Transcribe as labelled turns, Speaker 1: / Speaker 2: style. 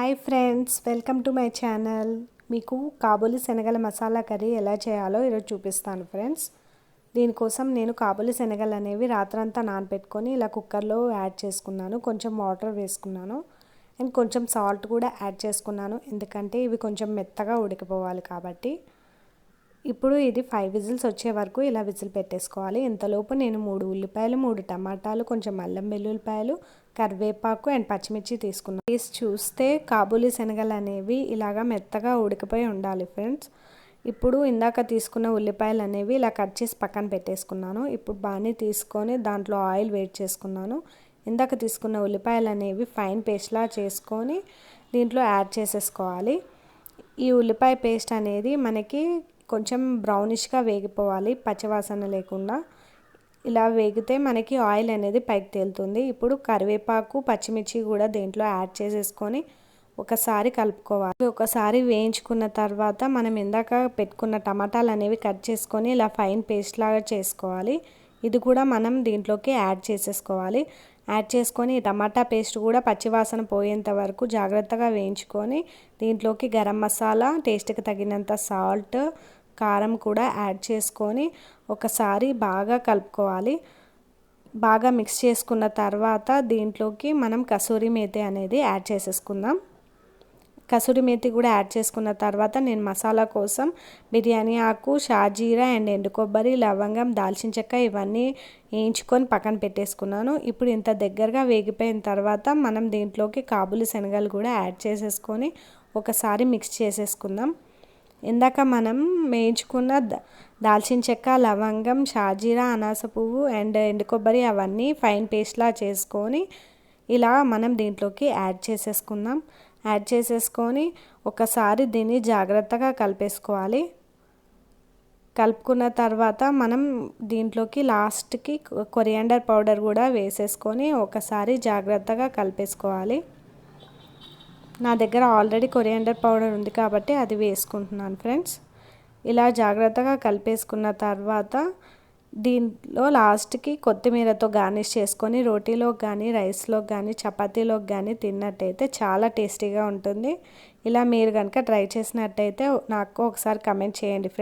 Speaker 1: Hi friends welcome to my channel. మీకు కాబూలి శనగల masala curry ఎలా చేయాలో ఈరోజు చూపిస్తాను ఫ్రెండ్స్. దీనికోసం నేను కాబూలి శనగలు అనేవి రాత్రంతా నానబెట్టుకొని ఇలా కుక్కర్లో యాడ్ చేసుకున్నాను. కొంచెం వాటర్ వేసుకున్నాను. అండ్ కొంచెం సాల్ట్ కూడా యాడ్ చేసుకున్నాను. ఎందుకంటే ఇవి కొంచెం మెత్తగా ఉడికిపోవాలి కాబట్టి. ఇప్పుడు ఇది ఫైవ్ విజిల్స్ వచ్చే వరకు ఇలా విజిల్ పెట్టేసుకోవాలి. ఇంతలోపు నేను మూడు ఉల్లిపాయలు మూడు టమాటాలు కొంచెం అల్లం వెల్లుల్లిపాయలు కరివేపాకు అండ్ పచ్చిమిర్చి తీసుకున్నాను టేస్ట్ చూస్తే కాబూలీ శనగలు అనేవి ఇలాగా మెత్తగా ఉడికిపోయి ఉండాలి ఫ్రెండ్స్ ఇప్పుడు ఇందాక తీసుకున్న ఉల్లిపాయలు అనేవి ఇలా కట్ చేసి పక్కన పెట్టేసుకున్నాను. ఇప్పుడు బాగానే తీసుకొని దాంట్లో ఆయిల్ వేడి చేసుకున్నాను. ఇందాక తీసుకున్న ఉల్లిపాయలు అనేవి ఫైన్ పేస్ట్లా చేసుకొని దీంట్లో యాడ్ చేసేసుకోవాలి. ఈ ఉల్లిపాయ పేస్ట్ అనేది మనకి కొంచెం బ్రౌనిష్గా వేగిపోవాలి పచ్చివాసన లేకుండా. ఇలా వేగితే మనకి ఆయిల్ అనేది పైకి తేలుతుంది. ఇప్పుడు కరివేపాకు పచ్చిమిర్చి కూడా దీంట్లో యాడ్ చేసేసుకొని ఒకసారి కలుపుకోవాలి. ఒకసారి వేయించుకున్న తర్వాత మనం ఇందాక పెట్టుకున్న టమాటాలు అనేవి కట్ చేసుకొని ఇలా ఫైన్ పేస్ట్ లాగా చేసుకోవాలి. ఇది కూడా మనం దీంట్లోకి యాడ్ చేసేసుకోవాలి. యాడ్ చేసుకొని టమాటా పేస్ట్ కూడా పచ్చివాసన పోయేంత వరకు జాగ్రత్తగా వేయించుకొని దీంట్లోకి గరం మసాలా టేస్ట్కి తగినంత సాల్ట్ కారం కూడా యాడ్ చేసుకొని ఒకసారి బాగా కలుపుకోవాలి. బాగా మిక్స్ చేసుకున్న తర్వాత దీంట్లోకి మనం కసూరి మేతి అనేది యాడ్ చేసేసుకుందాం. కసూరి మేతి కూడా యాడ్ చేసుకున్న తర్వాత నేను మసాలా కోసం బిర్యానీ ఆకు షాజీరా అండ్ ఎండు కొబ్బరి లవంగం దాల్చిన చెక్క ఇవన్నీ వేయించుకొని పక్కన పెట్టేసుకున్నాను. ఇప్పుడు ఇంత దగ్గరగా వేగిపోయిన తర్వాత మనం దీంట్లోకి కాబులి శనగలు కూడా యాడ్ చేసేసుకొని ఒకసారి మిక్స్ చేసేసుకుందాం. ఇందాక మనం వేయించుకున్న దాల్చిన చెక్క లవంగం షాజీరా అనాస పువ్వు అండ్ ఎండు కొబ్బరి అవన్నీ ఫైన్ పేస్ట్లా చేసుకొని ఇలా మనం దీంట్లోకి యాడ్ చేసేసుకుందాం. యాడ్ చేసేసుకొని ఒకసారి దీన్ని జాగ్రత్తగా కలిపేసుకోవాలి. కలుపుకున్న తర్వాత మనం దీంట్లోకి లాస్ట్కి కొరియాండర్ పౌడర్ కూడా వేసేసుకొని ఒకసారి జాగ్రత్తగా కలిపేసుకోవాలి. నా దగ్గర ఆల్రెడీ కొరియాండర్ పౌడర్ ఉంది కాబట్టి అది వేసుకుంటున్నాను ఫ్రెండ్స్. ఇలా జాగ్రత్తగా కలిపేసుకున్న తర్వాత దీంట్లో లాస్ట్కి కొత్తిమీరతో గార్నిష్ చేసుకొని రోటీలోకి కానీ రైస్లో కానీ చపాతీలోకి కానీ తిన్నట్టయితే చాలా టేస్టీగా ఉంటుంది. ఇలా మీరు కనుక ట్రై చేసినట్టయితే నాకు ఒకసారి కమెంట్ చేయండి ఫ్రెండ్స్.